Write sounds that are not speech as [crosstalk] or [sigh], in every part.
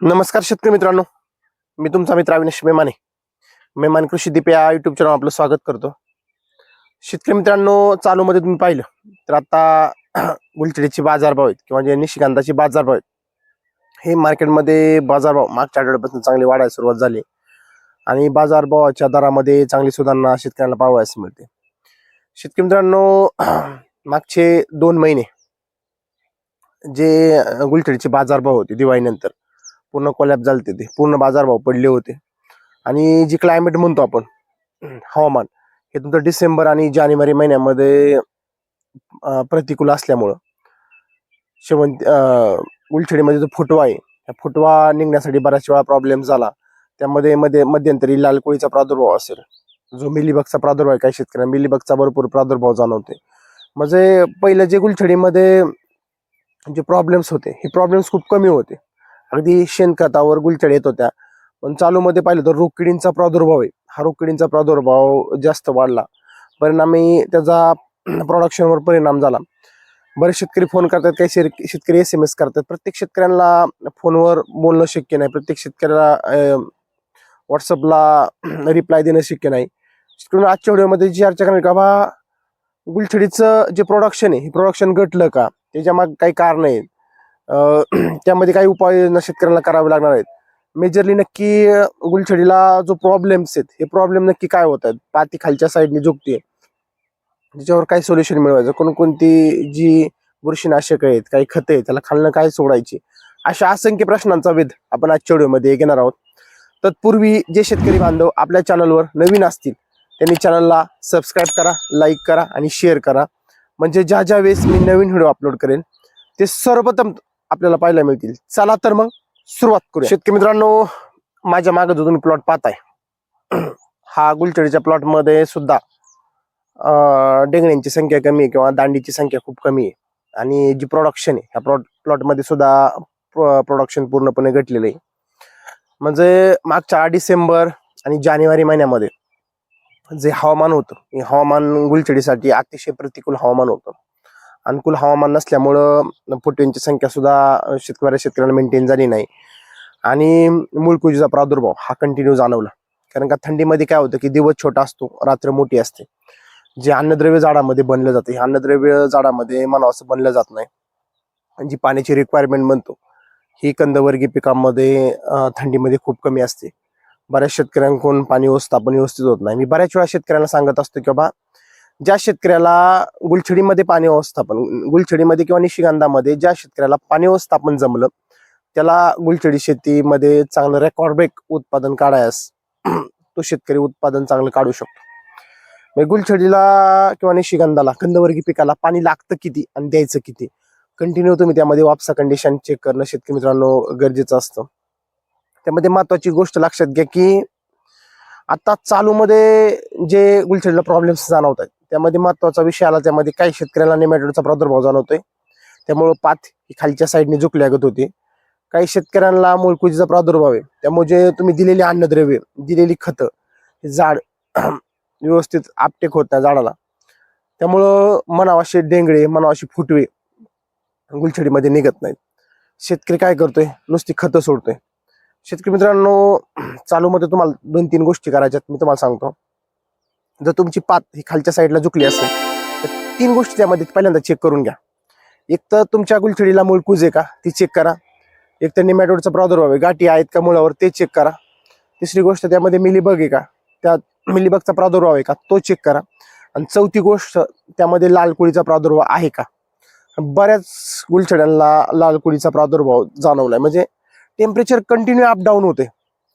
नमस्कार शेतकरी मित्रांनो. मी तुमचा मित्र अविनाश मेमाने. मेमान कृषी दीप या युट्यूब चॅनल आपलं स्वागत करतो. शेतकरी मित्रांनो चालूमध्ये तुम्ही पाहिलं तर आता [clears throat] गुलचिडीचे बाजारभाव आहेत किंवा जे निशिकांताचे बाजारभाव आहेत हे मार्केटमध्ये बाजारभाव मागच्या आठवड्यापासून चांगली वाढायला सुरुवात झाली. आणि बाजारभावाच्या दरामध्ये चांगली सुधारणा शेतकऱ्यांना पाहावयास मिळते. शेतकरी मित्रांनो [clears throat] मागचे दोन महिने जे गुलचिडीचे बाजारभाव होते दिवाळीनंतर पूर्ण कोलॅप झालते ते. पूर्ण बाजारभाव पडले होते. आणि जी क्लायमेट म्हणतो आपण हवामान हे तुमचं डिसेंबर आणि जानेवारी महिन्यामध्ये प्रतिकूल असल्यामुळं. शेवंती उलछडीमध्ये जो फुटवा आहे त्या फुटवा निघण्यासाठी बऱ्याच वेळा प्रॉब्लेम झाला. त्यामध्ये मध्ये मध्यंतरी लाल कोळीचा प्रादुर्भाव असेल. जो मिलीबगचा प्रादुर्भाव आहे काही शेतकऱ्यांना मिलीबगचा भरपूर प्रादुर्भाव जाणवते म्हणजे पहिलं जे गुलछडीमध्ये जे प्रॉब्लेम्स होते हे प्रॉब्लेम्स खूप कमी होते. अगदी शेणखतावर गुलछड येत होत्या. पण चालूमध्ये पाहिलं तर रोगकिडींचा प्रादुर्भाव आहे. हा रोगकिडींचा प्रादुर्भाव जास्त वाढला. परिणामी त्याचा प्रोडक्शनवर परिणाम झाला. बरेच शेतकरी फोन करतात काही शेर- शेतकरी एस एम एस करतात. प्रत्येक शेतकऱ्यांना फोनवर बोलणं शक्य नाही. प्रत्येक शेतकऱ्याला व्हॉट्सअपला रिप्लाय देणं शक्य नाही. शेतकऱ्यांना आजच्या व्हिडिओमध्ये जी चर्चा करणार का बा गुलछडीचं जे प्रोडक्शन आहे हे प्रोडक्शन घटलं का? त्याच्यामाग काही कारण आहेत? [clears throat] त्यामध्ये काही उपाययोजना शेतकऱ्यांना करावे लागणार आहेत. मेजरली नक्की गुलछडीला जो प्रॉब्लेम्स आहेत हे प्रॉब्लेम नक्की काय होत आहेत? पाती खालच्या साईडने झुकते. त्याच्यावर काय सोल्युशन मिळवायचं. कोणकोणती जी बुरशीनाशक आहेत काही खतं आहेत त्याला खालनं काय सोडायची? अशा असंख्य प्रश्नांचा वेध आपण आजच्या व्हिडिओमध्ये घेणार आहोत. तत्पूर्वी जे शेतकरी बांधव आपल्या चॅनलवर नवीन असतील त्यांनी चॅनलला सबस्क्राईब करा लाईक करा आणि शेअर करा. म्हणजे ज्या ज्या वेळेस मी नवीन व्हिडिओ अपलोड करेन ते सर्वप्रथम आपल्याला पाहायला मिळतील. चला तर मग सुरुवात करू शेतकरी मित्रांनो माझ्या मागे जो तुम्ही प्लॉट पाहताय [clears throat] हा गुलचडीच्या प्लॉटमध्ये सुद्धा डेंगण्यांची संख्या कमी आहे किंवा दांडीची संख्या खूप कमी आहे. आणि जी प्रोडक्शन आहे ह्या प्लॉट प्लॉटमध्ये सुद्धा प्रोडक्शन पूर्णपणे घटलेलं आहे. म्हणजे मागच्या डिसेंबर आणि जानेवारी महिन्यामध्ये जे हवामान होतं हे हवामान गुलचडीसाठी अतिशय प्रतिकूल हवामान होतं. अनुकूल हवामान नसल्यामुळं फुटव्यांची संख्या सुद्धा शेतकऱ्या शेतकऱ्यांना मेंटेन झाली नाही. आणि मुळकुजीचा प्रादुर्भाव हा कंटिन्यू जाणवला. कारण का थंडीमध्ये काय होतं की दिवस छोटा असतो रात्र मोठी असते. जे अन्नद्रव्य झाडामध्ये बनलं जातं हे अन्नद्रव्य झाडामध्ये म्हणावं असं बनलं जात नाही. आणि जी पाण्याची रिक्वायरमेंट म्हणतो ही कंदवर्गीय पिकांमध्ये थंडीमध्ये खूप कमी असते. बऱ्याच शेतकऱ्यांकडून पाणी व्यवस्थापन व्यवस्थित होत नाही. मी बऱ्याच वेळा शेतकऱ्यांना सांगत असतो की बाबा ज्या शेतकऱ्याला गुलछडीमध्ये पाणी व्यवस्थापन गुलछडीमध्ये किंवा निशिगंधामध्ये ज्या शेतकऱ्याला पाणी व्यवस्थापन जमलं त्याला गुलछडी शेतीमध्ये चांगलं रेकॉर्ड ब्रेक उत्पादन काढायस तो शेतकरी उत्पादन चांगलं काढू शकतो. म्हणजे गुलछडीला किंवा निशिगंधाला कंदवर्गीय पिकाला पाणी लागतं किती आणि द्यायचं किती? कंटिन्यू तुम्ही त्यामध्ये वापसा कंडिशन चेक करणं शेतकरी मित्रांनो गरजेचं असतं. त्यामध्ये महत्वाची गोष्ट लक्षात घ्या की आता चालूमध्ये जे गुलछडीला प्रॉब्लेम्स जाणवत आहेत त्यामध्ये महत्त्वाचा विषय आला त्यामध्ये काही शेतकऱ्याला निमॅटोडचा प्रादुर्भाव जाणवतोय. त्यामुळं पात ही खालच्या साईडने झुकल्यागत होते. काही शेतकऱ्यांना मुळकुजीचा प्रादुर्भाव आहे. त्यामुळे जे तुम्ही दिलेली अन्नद्रव्य दिलेली खतं हे झाड [clears throat] व्यवस्थित आपटेक होत नाही झाडाला. त्यामुळं मनावाशी डेंगळे मनावाशी फुटवे गुलछडीमध्ये निघत नाहीत. शेतकरी काय करतोय? नुसती खतं सोडतोय. शेतकरी मित्रांनो [clears throat] चालूमध्ये तुम्हाला दोन तीन गोष्टी करायच्यात मी तुम्हाला सांगतो. जर तुमची पात ही खालच्या साईडला झुकली असेल तर तीन गोष्टी त्यामध्ये पहिल्यांदा चेक करून घ्या. एक तर तुमच्या गुलछडीला मूळ कुज आहे का ती चेक करा. एक तर निमॅटोडचा प्रादुर्भाव आहे गाठी आहेत का मुळावर ते चेक करा. तिसरी गोष्ट त्यामध्ये मिलीबग आहे का त्या मिलीबगचा प्रादुर्भाव आहे का तो चेक करा. आणि चौथी गोष्ट त्यामध्ये लाल कुळीचा प्रादुर्भाव आहे का. बऱ्याच गुलछड्यांना लाल कुळीचा प्रादुर्भाव जाणवलाय. म्हणजे टेम्परेचर कंटिन्यू अप डाऊन होते.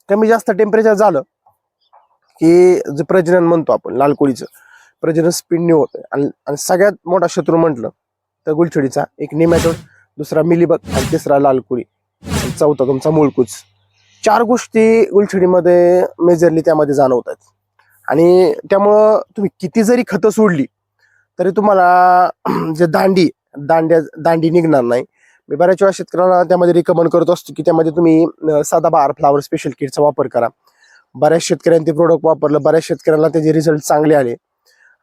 कमी जास्त टेम्परेचर झालं की जे प्रजनन म्हणतो आपण लाल कोळीचं प्रजनन स्पीडने होतं आणि आणि सगळ्यात मोठा शत्रू म्हटलं तर गुलछडीचा एक निमॅटोड दुसरा मिलीबग आणि तिसरा लाल कोळी आणि चौथा तुमचा मूळकूच. चार गोष्टी गुलछडीमध्ये मेजरली त्यामध्ये जाणवत आहेत आणि त्यामुळं तुम्ही किती जरी खतं सोडली तरी तुम्हाला [clears throat] जे दांडी दांड्या दांडी निघणार नाही. मी बऱ्याच वेळा शेतकऱ्यांना त्यामध्ये रिकमेंड करत असतो की त्यामध्ये तुम्ही साधा बार फ्लावर स्पेशल किटचा वापर करा. बऱ्याच शेतकऱ्यांनी ते प्रोडक्ट वापरलं बऱ्याच शेतकऱ्यांना त्याचे रिझल्ट चांगले आले.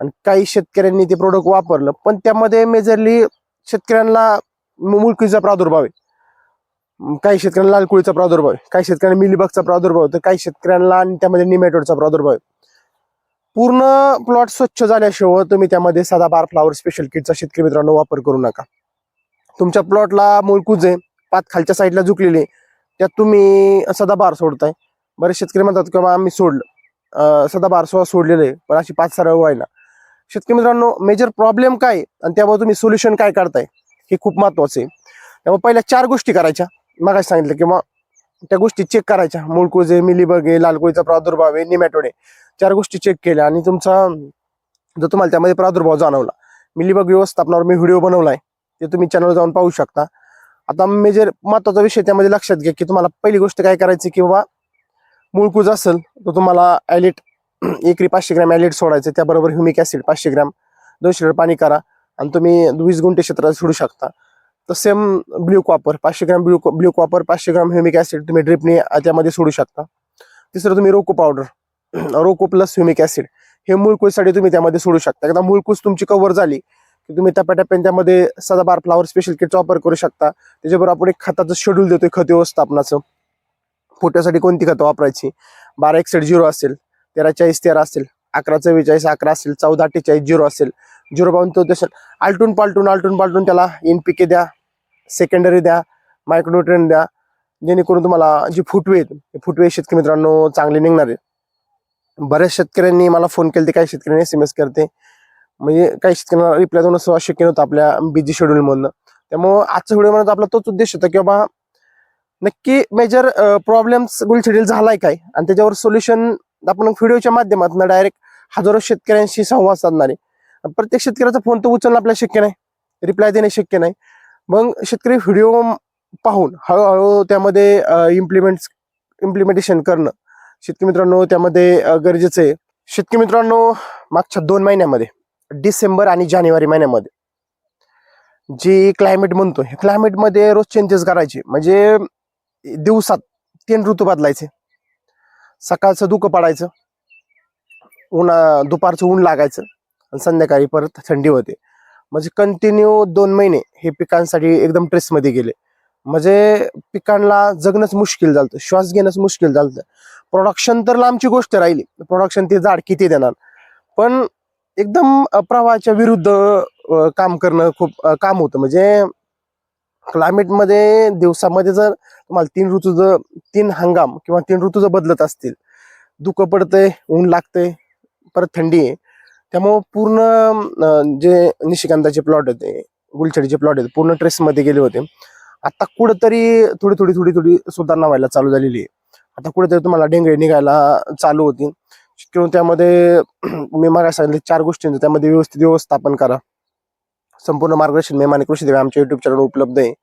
आणि काही शेतकऱ्यांनी ते प्रोडक्ट वापरलं पण त्यामध्ये मेजरली शेतकऱ्यांना मुलकीचा प्रादुर्भाव आहे. काही शेतकऱ्यांना लालकुळीचा प्रादुर्भाव आहे काही शेतकऱ्यांना मिलीबगचा प्रादुर्भाव आहे, तर काही शेतकऱ्यांना आणि त्यामध्ये निमॅटोडचा प्रादुर्भाव आहे. पूर्ण प्लॉट स्वच्छ झाल्याशिवाय तुम्ही त्यामध्ये सदाबार फ्लावर स्पेशल किटचा शेतकरी मित्रांनो वापर करू नका. तुमच्या प्लॉटला मुळकूज आहे पात खालच्या साईडला झुकलेली आहे, त्यात तुम्ही सदाबार सोडताय. बरेच शेतकरी म्हणतात किंवा आम्ही सोडलं. सदा बारसोळा सोडलेलं आहे पण अशी पाच सारा व्हायला शेतकरी मित्रांनो मेजर प्रॉब्लेम काय? आहे आणि त्यामुळे तुम्ही सोल्युशन काय काढताय हे खूप महत्वाचं आहे. त्यामुळे पहिल्या चार गोष्टी करायच्या. मग सांगितलं किंवा त्या गोष्टी चेक करायच्या. मुळकूज आहे मिलीबग आहे लालकोळीचा प्रादुर्भाव आहे निमॅटोड. आहे चार गोष्टी चेक केल्या आणि तुमचा जर तुम्हाला त्यामध्ये प्रादुर्भाव जाणवला. मिलीबग व्यवस्थापनावर मी व्हिडिओ बनवला आहे ते तुम्ही चॅनल जाऊन पाहू शकता. आता मेजर महत्त्वाचा विषय त्यामध्ये लक्षात घ्या की तुम्हाला पहिली गोष्ट काय करायची किंवा मुळकूज असेल तर तुम्हाला ॲलिट [clears throat] एकरी पाचशे ग्रॅम ॲलिट सोडायचं त्याबरोबर ह्युमिक ॲसिड पाचशे ग्रॅम दोनशे लिटर पाणी करा आणि तुम्ही वीस गुंठे क्षेत्रात सोडू शकता. तर सेम ब्ल्यू कॉपर पाचशे ग्रॅम ब्ल्यू ब्ल्यू कॉपर पाचशे ग्रॅम ह्युमिक ॲसिड तुम्ही ड्रिपने त्यामध्ये सोडू शकता. तिसरं तुम्ही रोको पावडर [clears throat] रोको प्लस ह्युमिक ॲसिड हे मुळकूजसाठी तुम्ही त्यामध्ये सोडू शकता. एकदा मुळकूज तुमची कव्हर झाली की तुम्ही टप्प्याटप्प्याने त्यामध्ये सदाबार फ्लावर स्पेशल किटचा वापर करू शकता. त्याच्याबरोबर आपण एक खताचं शेड्यूल देतोय खत व्यवस्थापनाचं. फोटोसाठी कोणती खतं वापरायची? बारा एकसठ झिरो असेल तेरा चाळीस तेरा असेल अकरा चव्वेचाळीस अकरा असेल चौदा अठ्ठेचाळीस झिरो असेल झिरो पाहून तो असेल. आलटून पालटून आलटून पालटून त्याला एन पी के द्या सेकंडरी द्या मायक्रोन्युट्रेन द्या जेणेकरून तुम्हाला जी फुटवे आहेत फुटवे शेतकरी मित्रांनो चांगले निघणार आहेत. बऱ्याच शेतकऱ्यांनी मला फोन केले ते काही शेतकऱ्यांनी एस एम एस करते. म्हणजे काही शेतकऱ्यांना रिप्लाय देणं असं शक्य नव्हतं आपल्या बिझी शेड्यूलमधनं त्यामुळं आजचा व्हिडिओ म्हणत आपला तोच उद्देश होता की बाबा नक्की मेजर प्रॉब्लेम्स गुलछडील झालाय काय? आणि त्याच्यावर सोल्युशन आपण व्हिडिओच्या माध्यमातून डायरेक्ट हजारो शेतकऱ्यांशी संवाद साधणार. आहे प्रत्येक शेतकऱ्याचा फोन तर उचलणं आपल्याला शक्य नाही. रिप्लाय देणे शक्य नाही. मग शेतकरी व्हिडिओ पाहून हळूहळू त्यामध्ये इम्प्लिमेंट इम्प्लिमेंटेशन करणं. शेतकरी मित्रांनो त्यामध्ये गरजेचं आहे. शेतकरी मित्रांनो मागच्या दोन महिन्यामध्ये डिसेंबर आणि जानेवारी महिन्यामध्ये जी क्लायमेट म्हणतो हे क्लायमेटमध्ये रोज चेंजेस करायचे. म्हणजे दिवसात तीन ऋतू बदलायचे. सकाळचं धुकं पडायचं उन्हा दुपारचं ऊन लागायचं आणि संध्याकाळी परत थंडी होते. म्हणजे कंटिन्यू दोन महिने हे पिकांसाठी एकदम ट्रेसमध्ये गेले. म्हणजे पिकांना जगणंच मुश्किल झालं श्वास घेणंच मुश्किल झालं प्रोडक्शन तर लांबची गोष्ट राहिली प्रोडक्शन ते झाड किती देणार? पण एकदम प्रवाहाच्या विरुद्ध काम करणं खूप काम होतं. म्हणजे क्लायमेटमध्ये दिवसामध्ये जर तुम्हाला तीन ऋतू जर तीन हंगाम किंवा तीन ऋतू जर बदलत असतील धुकं पडतंय ऊन लागतंय परत थंडी आहे त्यामुळं पूर्ण जे निशिकांताचे प्लॉट होते गुलछडीचे प्लॉट आहेत पूर्ण ट्रेसमध्ये गेले होते. आता कुठंतरी थोडी थोडी थोडी थोडी सुधारणा व्हायला चालू झालेली आहे. आता कुठेतरी तुम्हाला डेंगळे निघायला चालू होती किंवा त्यामध्ये मी मागा सांगितले चार गोष्टींचं त्यामध्ये व्यवस्थित व्यवस्थापन करा. संपूर्ण मार्गदर्शन मेमाने कृषी देवी आमच्या युट्यूब चॅनल उपलब्ध आहे.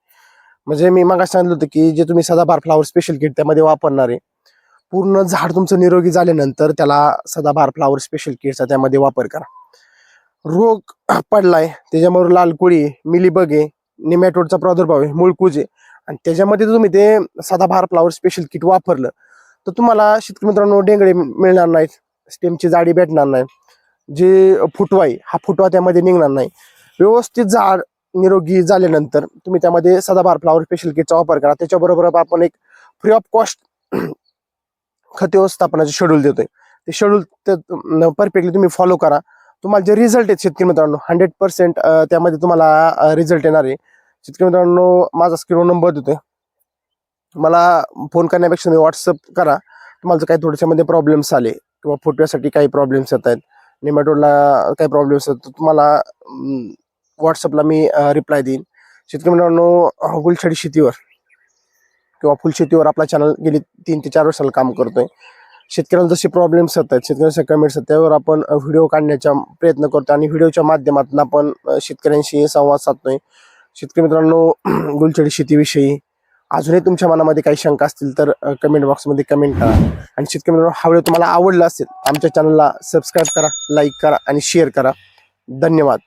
म्हणजे मी मागास सांगितलं होतं की जे तुम्ही सदाभार फ्लावर स्पेशल किट त्यामध्ये वापरणार आहे. पूर्ण झाड तुमचं निरोगी झाल्यानंतर त्याला सदाभार फ्लावर स्पेशल किटचा त्यामध्ये वापर करा. रोग [clears throat] पडलाय त्याच्यामुळे लाल कोळी मिलीबग आहे निमॅटोडचा प्रादुर्भाव आहे मुळकूज आहे. आणि त्याच्यामध्ये तुम्ही ते सदाभार फ्लावर स्पेशल किट वापरलं तर तुम्हाला शेतकरी मित्रांनो डेंगळे मिळणार नाहीत स्टेमची जाडी भेटणार नाही. जे फुटवा आहे हा फुटवा त्यामध्ये निघणार नाही. व्यवस्थित झाड निरोगी झाल्यानंतर तुम्ही त्यामध्ये सदाबार फ्लावर स्पेशल किटचा वापर करा. त्याच्याबरोबर आपण एक फ्री ऑफ कॉस्ट खत व्यवस्थापनाचे शेड्यूल देतोय. ते शेड्यूल परफेक्टली तुम्ही फॉलो करा. तुम्हाला जे रिझल्ट आहेत शेतकरी मित्रांनो हंड्रेड पर्सेंट त्यामध्ये तुम्हाला रिझल्ट येणार आहे. शेतकरी मित्रांनो माझा स्क्रीनवर नंबर देतोय. मला फोन करण्यापेक्षा तुम्ही व्हॉट्सअप करा. तुम्हाला जर काही थोड्याशामध्ये प्रॉब्लेम्स आले किंवा फोटोसाठी काही प्रॉब्लेम्स येत आहेत निमॅटोडला काही प्रॉब्लेम्स येतात तर तुम्हाला व्हॉट्सअपला मी रिप्लाय देईन. शेतकरी मित्रांनो गुलछडी शेतीवर किंवा फुलशेतीवर आपला चॅनल गेली तीन ते चार वर्षाला काम करतोय. शेतकऱ्यांना जसे प्रॉब्लेम्स येत आहेत शेतकऱ्यांचे कमेंट्स आहेत त्यावर आपण व्हिडिओ काढण्याचा प्रयत्न करतो आणि व्हिडिओच्या माध्यमातून आपण शेतकऱ्यांशी संवाद साधतोय. शेतकरी मित्रांनो [clears throat] गुलछडी शेतीविषयी अजूनही तुमच्या मनामध्ये काही शंका असतील तर कमेंट बॉक्समध्ये कमेंट करा. आणि शेतकरी मित्रांनो हा व्हिडिओ तुम्हाला आवडला असेल आमच्या चॅनलला सबस्क्राईब करा लाईक करा आणि शेअर करा. धन्यवाद.